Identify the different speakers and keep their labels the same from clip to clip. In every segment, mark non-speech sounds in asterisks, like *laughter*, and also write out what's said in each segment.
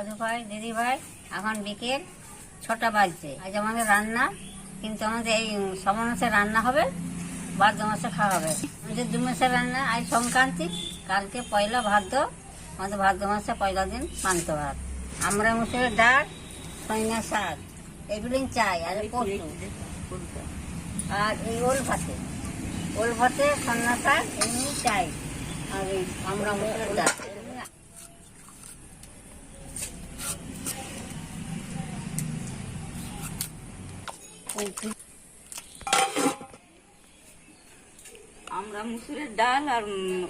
Speaker 1: দাদু ভাই, দিদি ভাই, এখন বিকেল ছটা বাজছে। আজ আমাদের রান্না, কিন্তু আমাদের এই সমান মাসে রান্না হবে, ভাদ্র মাসে খাওয়া হবে। আমাদের দু মাসের রান্না, আজ সংক্রান্তি, কালকে পয়লা ভাদ্র, আমাদের ভাদ্র মাসে পয়লা দিন মানত ভাত আমরা মুসুরের ডাল সৈনা শাক এগুলো চাই, আর আর এই ওল ভাতে। ওল ভাতে সন্না শাক, এমনি চাই, আর আমরা মুসুরের ডাল।
Speaker 2: আমরা মুসুরের ডাল আর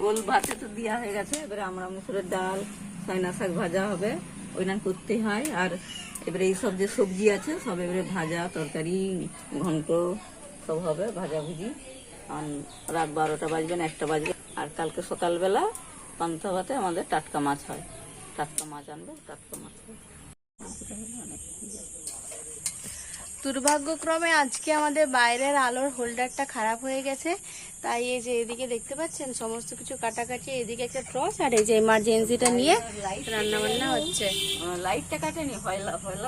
Speaker 2: ওল ভাতে তো দেওয়া হয়ে গেছে। এবারে আমরা মুসুরের ডাল সয়না শাক ভাজা হবে। ওইটা করতে হয়। আর এবারে এইসব যে সবজি আছে, সব এবারে ভাজা, তরকারি, ঘন্ট, সব হবে ভাজা ভুজি আর রাত বারোটা বাজবে না, একটা বাজবে। আর কালকে সকালবেলা পান্তা ভাতে আমাদের টাটকা মাছ হয়। টাটকা মাছ আনবে, টাটকা মাছ। হয়
Speaker 3: দুর্ভাগ্যক্রমে আজকে আমাদের বাইরের আলোর হোল্ডারটা খারাপ হয়ে গেছে। তাই এই যে এদিকে দেখতে পাচ্ছেন সমস্ত কিছু কাটাকাটি এদিকে একটা ট্রস আর এই যে এমার্জেন্সিটা নিয়ে রান্না বান্না হচ্ছে
Speaker 2: লাইটটা কাটেনি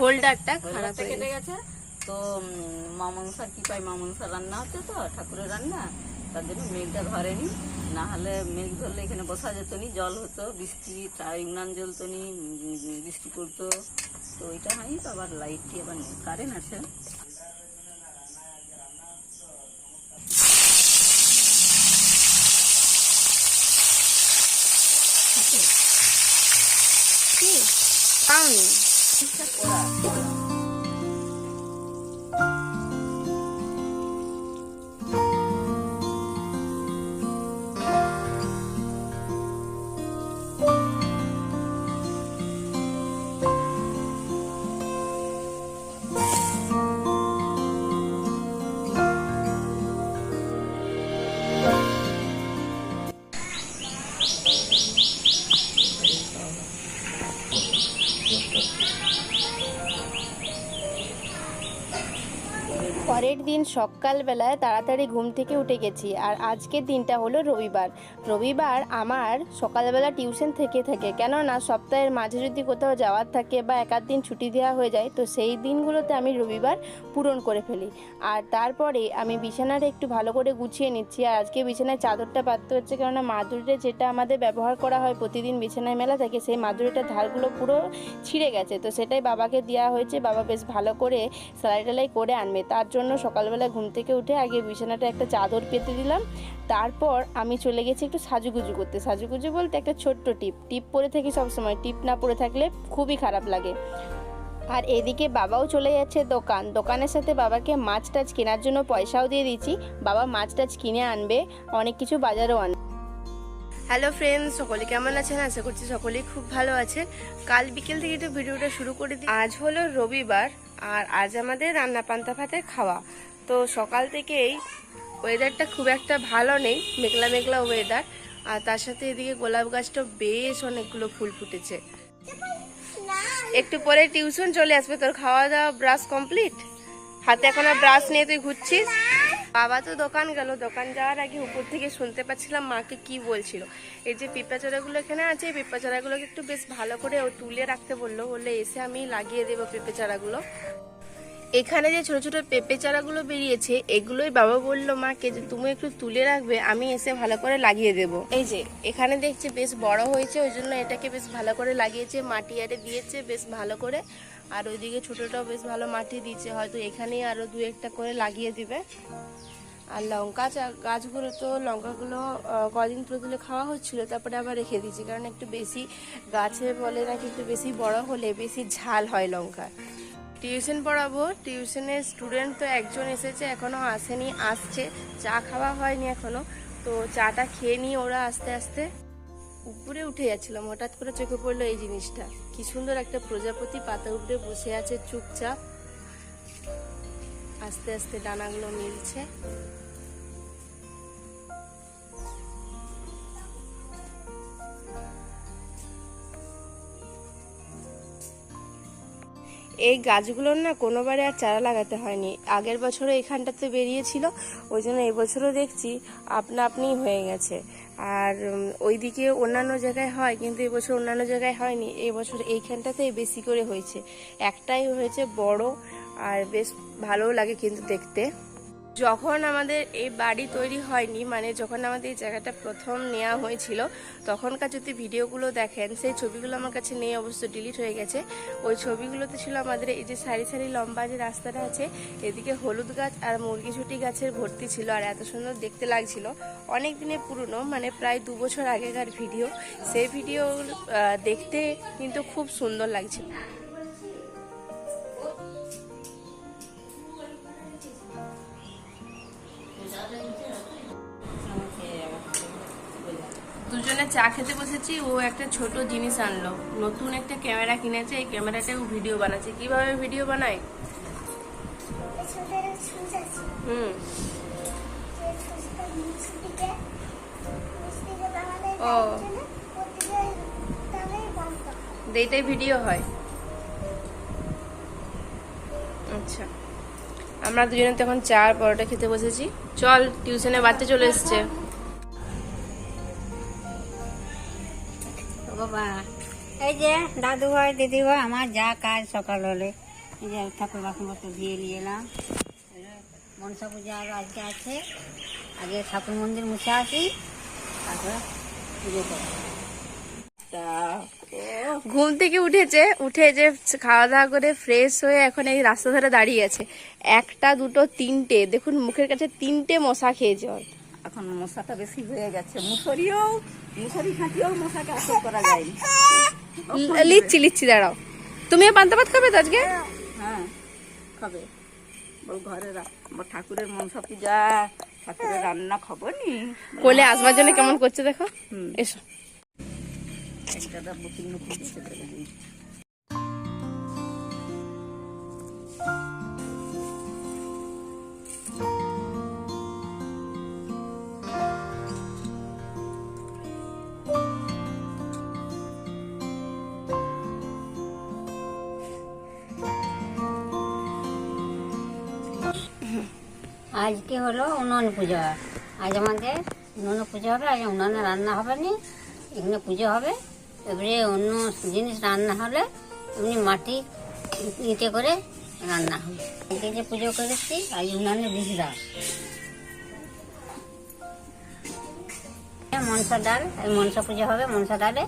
Speaker 3: হোল্ডারটা খারাপ হয়ে
Speaker 2: গেছে। তো মামাংসার কি পাই? মামাংসা রান্না হচ্ছে তো ঠাকুরের রান্না। তার জন্য মেঘটা ধরেনি। না হলে মেঘ ধরলে এখানে বসা যেত নি, জল হতো, বৃষ্টি ইমরান জ্বলতো নি বৃষ্টি পড়তো। তো ওইটা হয়নি তো, আবার লাইটটি আবার কারেন্ট আছে?
Speaker 3: পাওনি। দিন সকালবেলায় তাড়াতাড়ি ঘুম থেকে উঠে গেছি আর আজকের দিনটা হলো রবিবার। রবিবার আমার সকালবেলা টিউশন থেকে থাকে। কেননা সপ্তাহের মাঝে যদি কোথাও যাওয়ার থাকে বা এক আধ দিন ছুটি দেওয়া হয়ে যায়, তো সেই দিনগুলোতে আমি রবিবার পূরণ করে ফেলি। আর তারপরে আমি বিছানাটা একটু ভালো করে গুছিয়ে নিচ্ছি। আর আজকে বিছানায় চাদরটা পাততে হচ্ছে, কেননা মাদুরিটা যেটা আমাদের ব্যবহার করা হয় প্রতিদিন বিছানায় মেলা থাকে, সেই মাদুরিটার ধারগুলো পুরো ছিঁড়ে গেছে। তো সেটাই বাবাকে দেওয়া হয়েছে। বাবা বেশ ভালো করে সেলাই টেলাই করে আনবে। তার জন্য সকালবেলা ঘুম থেকে উঠে আগে বিছানাটা একটা চাদর পেতে দিলাম। তারপর আমি চলে গেছি একটু সাজুগুজু করতে। সাজুগুজু বলতে একটা ছোট্ট টিপ। টিপ পরে থাকি সবসময়। টিপ না পরে থাকলে খুবই খারাপ লাগে। আর এদিকে বাবাও চলে যাচ্ছে দোকান। দোকানের সাথে বাবাকে মাছ টাছ কেনার জন্য পয়সাও দিয়ে দিচ্ছি। বাবা মাছ টাছ কিনে আনবে, অনেক কিছু বাজারও আনবে হ্যালো ফ্রেন্ডস সকলে কেমন আছেন? আশা করছি সকলেই খুব ভালো আছেন কাল বিকেল থেকে একটু ভিডিওটা শুরু করে দিই। আজ হলো রবিবার, আর আজ আমাদের রান্না পান্তা ভাতের খাওয়া। তো সকাল থেকেই ওয়েদারটা খুব একটা ভালো নেই, মেঘলা মেঘলা ওয়েদার আর তার সাথে এদিকে গোলাপ গাছটা বেশ অনেকগুলো ফুল ফুটেছে। একটু পরে টিউশন চলে আসবে, তোর খাওয়া দাওয়া ব্রাশ কমপ্লিট হাতে এখন আর ব্রাশ নিয়ে তুই ঘুরছিস? বাবা তো দোকান গেল, দোকান যাওয়ার আগে উপর থেকে শুনতে পাচ্ছিলাম মাকে কি বলছিল। এই যে পিঁপড়া চারাগুলো এখানে আছে, এই পিঁপড়া চারাগুলোকে একটু বেশ ভালো করে ও তুলে রাখতে বলল, বললে এসে আমি লাগিয়ে দেবো পেঁপে চারাগুলো এখানে যে ছোট ছোট পেঁপে চারাগুলো বেরিয়েছে, এগুলোই বাবা বলল মাকে যে তুমি একটু তুলে রাখবে, আমি এসে ভালো করে লাগিয়ে দেব। এই যে, এখানে দেখছি বেশ বড় হয়েছে, ওই জন্য এটাকে বেশ ভালো করে লাগিয়েছে, মাটি আরে দিয়েছে বেশ ভালো করে। আর ওইদিকে ছোটটাও বেশ ভালো মাটি দিয়েছে, হয়তো এখানেই আরও দু একটা করে লাগিয়ে দিবে। আর লঙ্কা গাছগুলো তো লঙ্কাগুলো কদিন তুলে তুলে খাওয়া হচ্ছিল, তারপরে আবার রেখে দিয়েছি, কারণ একটু বেশি গাছে বলে নাকি একটু বেশি বড় হলে বেশি ঝাল হয় লঙ্কা টিউশন পড়াবো। টিউশনের স্টুডেন্ট তো একজন এসেছে, এখনও আসেনি, আসছে। চা খাওয়া হয়নি এখনও। তো চাটা খেয়ে নিয়ে ওরা আস্তে আস্তে উপরে উঠে যাচ্ছিলাম হঠাৎ করে চোখে পড়ল এই জিনিসটা। কি সুন্দর একটা প্রজাপতি পাতা উপরে বসে আছে চুপচাপ। আস্তে আস্তে ডানাগুলো মিলছে। এই গাছগুলোর না কোনোবারে আর চারা লাগাতে হয়নি। আগের বছরও এখানটাতে বেরিয়েছিল, ওই জন্য এবছরও দেখছি আপনা আপনি হয়ে গেছে। আর ওইদিকে অন্যান্য জায়গায় হয়, কিন্তু এবছর অন্যান্য জায়গায় হয়নি। এবছর এইখানটাতেই বেশি করে হয়েছে। একটাই হয়েছে বড়, আর বেশ ভালোও লাগে কিন্তু দেখতে। যখন আমাদের এই বাড়ি তৈরি হয়নি মানে যখন আমাদের এই জায়গাটা প্রথম নেওয়া হয়েছিল, তখনকার যদি ভিডিওগুলো দেখেন, সেই ছবিগুলো আমার কাছে নেই, অবশ্য ডিলিট হয়ে গেছে। ওই ছবিগুলোতে ছিল আমাদের এই যে সারি সারি লম্বা যে রাস্তাটা আছে, এদিকে হলুদ গাছ আর মুরগিঝুটি গাছের ভর্তি ছিল, আর এত সুন্দর দেখতে লাগছিল। অনেক দিনের পুরনো মানে প্রায় দু বছর আগেকার ভিডিও। সেই ভিডিও দেখতে কিন্তু খুব সুন্দর লাগছিল। চা খেতে বসেছি ও একটা ছোট জিনিস আনলো। নতুন একটা ক্যামেরা কিনেছে এই ক্যামেরাতে ও ভিডিও বানাচ্ছে। কীভাবে ভিডিও বানায়? হুম। ও। এইটাই ভিডিও হয়। আচ্ছা। আমরা দুজনে তখন চা আর পরোটা খেতে বসেছি। চল টিউশনে বাচ্চা চলে এসছে।
Speaker 1: বাবা। এই যে দাদু ভাই, দিদি ভাই, আমার যা কাজ সকাল হলে। এই যে ঠাকুর বাসন পত্র দিয়ে নিয়ে এলাম। মনসা পূজা আরও আজকে আছে। আগে ঠাকুর মন্দির মুছে আসি, তারপরে
Speaker 3: ঘুম থেকে উঠেছে, উঠে যে খাওয়া দাওয়া করে ফ্রেশ হয়ে এখন এই রাস্তা ধারে দাঁড়িয়ে আছে। একটা, দুটো, তিনটে, দেখুন মুখের কাছে তিনটে মশা খেয়েছে।
Speaker 2: এখন মশাটা বেশি হয়ে গেছে। মুসরিও মুসরি খাটিয়েও মশাকে আটক করা যায়নি।
Speaker 3: লি- লিচ্ছি লিচ্ছি দাঁড়াও। তুমিও পান্তা ভাত খাবে তো আজকে?
Speaker 2: হ্যাঁ খাবে। বল ঘরে রা- বল ঠাকুরের মনসা পূজা ঠাকুরের রান্না খাব নি?
Speaker 3: কোলে আসবার জন্য কেমন করছে দেখো। এসো।
Speaker 2: একটা বুকিং
Speaker 1: আজকে হলো উনুন পুজো আজ আমাদের উনুনে পুজো হবে, আজ উনুনে রান্না হবে নি এখানে পুজো হবে। এবারে অন্য জিনিস রান্না হলে এমনি মাটি ইটে করে রান্না হবে। আজকে যে পুজো করেছি, আজ উনানে বিজরা মনসা ডাল মনসা পুজো হবে, মনসা ডালে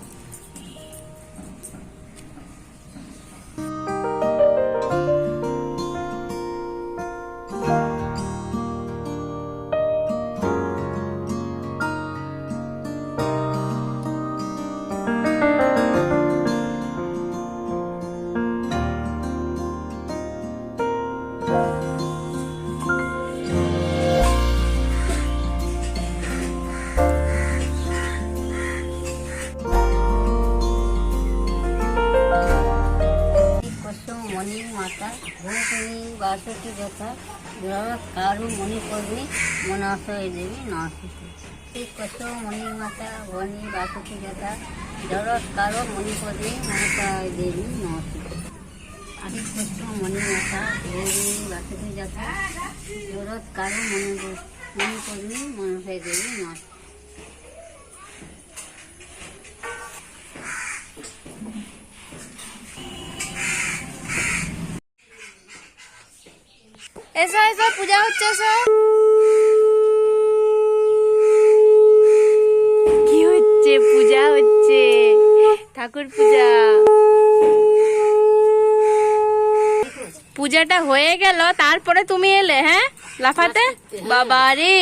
Speaker 1: ভূমিনী বাসতী যথা কারু মণি কর্মী মনাশয় দেবী নমস্তে শ্রী কুসুম মণি মাতা ভণি বাসতী যথা জড়ৎ কারও মণি কর্মী মনসায় দেবী নমস্তে আদি কুসুম মণি মাতা ভূমি বাসতী যথা জড়ৎ কারও মণি মণি কর্মী মনসায় দেবী নমস্তে
Speaker 3: এসো এসো পূজা হচ্ছে এসো কি হচ্ছে পূজা হচ্ছে ঠাকুর পূজা পূজাটা হয়ে গেল তারপরে তুমি এলে হ্যাঁ লাফাতে বাবা রে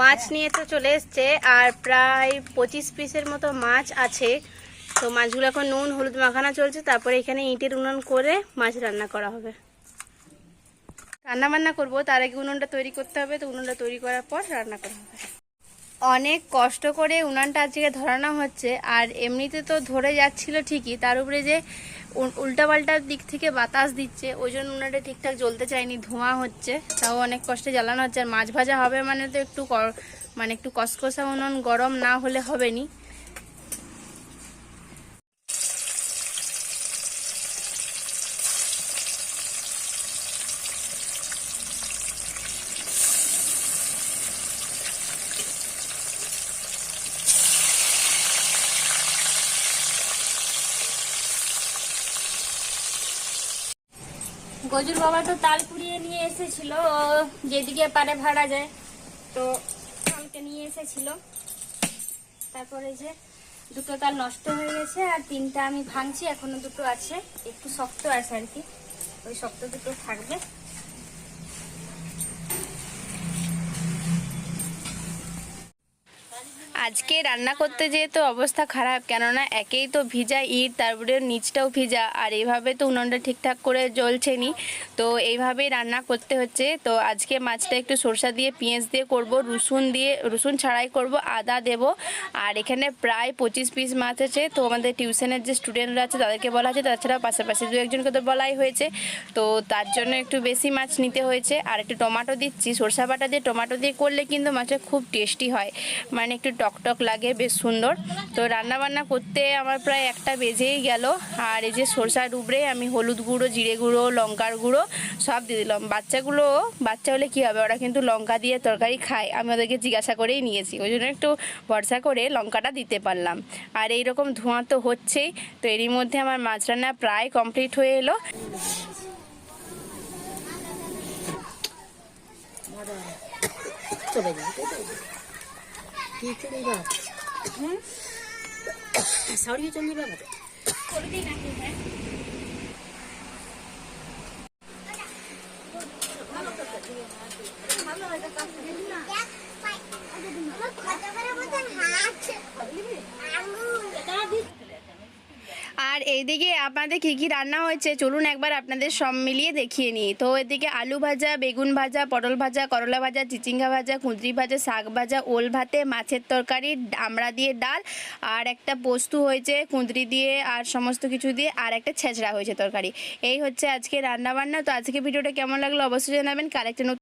Speaker 3: মাছ নিয়ে তো চলে এসছে আর প্রায় পঁচিশ পিসের মতো মাছ আছে তো মাছগুলো এখন নুন, হলুদ মাখানা চলছে, তারপরে এখানে ইটের উনুন করে মাছ রান্না করা হবে। রান্না বান্না করব, তার আগে উনুনটা তৈরি করতে হবে, তো উনুনটা তৈরি করার পর রান্না করা হবে। অনেক কষ্ট করে উনানটা আজকে ধরানো হচ্ছে, আর এমনিতে তো ধরে যাচ্ছিল ঠিকই, তার উপরে যে উল্টাপাল্টার দিক থেকে বাতাস দিচ্ছে, ওই জন্য উনানটা ঠিকঠাক জ্বলতে চায়নি ধোঁয়া হচ্ছে, তাও অনেক কষ্টে জ্বালানো হচ্ছে, আর মাছ ভাজা হবে মানে তো একটু মানে একটু কসকসা উনুন গরম না হলে হবে নি।
Speaker 4: গজুর বাবা তো তাল কুড়িয়ে নিয়ে এসেছিল যেদিকে পারে ভাড়া যায়। তো আমাকে নিয়ে এসেছিল। তারপরে যে দুটো তাল নষ্ট হয়ে গেছে আর তিনটা আমি ভাঙছি, এখনও দুটো আছে। একটু শক্ত আছে আর কি। ওই শক্ত দুটো থাকবে।
Speaker 3: আজকে রান্না করতে যেয়ে তো অবস্থা খারাপ, কেননা একেই তো ভিজা ইট, তারপরে নিচটাও ভিজা, আর এইভাবে তো উনুনটা ঠিকঠাক করে জ্বলছে নি তো এইভাবেই রান্না করতে হচ্ছে। তো আজকে মাছটা একটু সরষা দিয়ে, পেঁয়াজ দিয়ে করব, রসুন দিয়ে, রসুন ছাড়াই করব, আদা দেব। আর এখানে প্রায় পঁচিশ পিস মাছ আছে। তো আমাদের টিউশনের যে স্টুডেন্টরা আছে, তাদেরকে বলা আছে তাছাড়া পাশাপাশি দু একজনকে তো বলাই হয়েছে। তো তার জন্য একটু বেশি মাছ নিতে হয়েছে। আর একটু টমাটো দিচ্ছি। সরষা বাটা দিয়ে, টমাটো দিয়ে করলে কিন্তু মাছটা খুব টেস্টি হয়। মানে একটু টকটক লাগে, বেশ সুন্দর। তো রান্না বান্না করতে আমার প্রায় একটা বেজেই গেল। আর এই যে সরষা ডুবরে আমি হলুদ গুঁড়ো, জিরে গুঁড়ো, লঙ্কার গুঁড়ো সব দিয়ে দিলাম। বাচ্চাগুলো, বাচ্চা হলে কী হবে? ওরা কিন্তু লঙ্কা দিয়ে তরকারি খায়। আমি ওদেরকে জিজ্ঞাসা করেই নিয়েছি। ওই জন্য একটু ভরসা করে লঙ্কাটা দিতে পারলাম। আর এই রকম ধোঁয়া তো হচ্ছেই। তো এরই মধ্যে আমার মাছ রান্না প্রায় কমপ্লিট হয়ে এলো। আর *coughs* এইদিকে আপনাদের কি কি রান্না হয়েছে? চলুন একবার আপনাদের সব মিলিয়ে দেখিয়ে নিই। তো এদিকে আলু ভাজা, বেগুন ভাজা, পটল ভাজা, করলা ভাজা, চিচিঙ্গা ভাজা কুঁদরি ভাজা, শাক ভাজা, ওল ভাতে, মাছের তরকারি, আমড়া দিয়ে ডাল, আর একটা পোস্ত হয়েছে কুঁদরি দিয়ে, আর সমস্ত কিছু দিয়ে, আর একটা ছেঁচড়া হয়েছে তরকারি। এই হচ্ছে আজকে রান্না বান্না তো আজকে ভিডিওটা কেমন লাগল অবশ্যই জানাবেন। কার একটা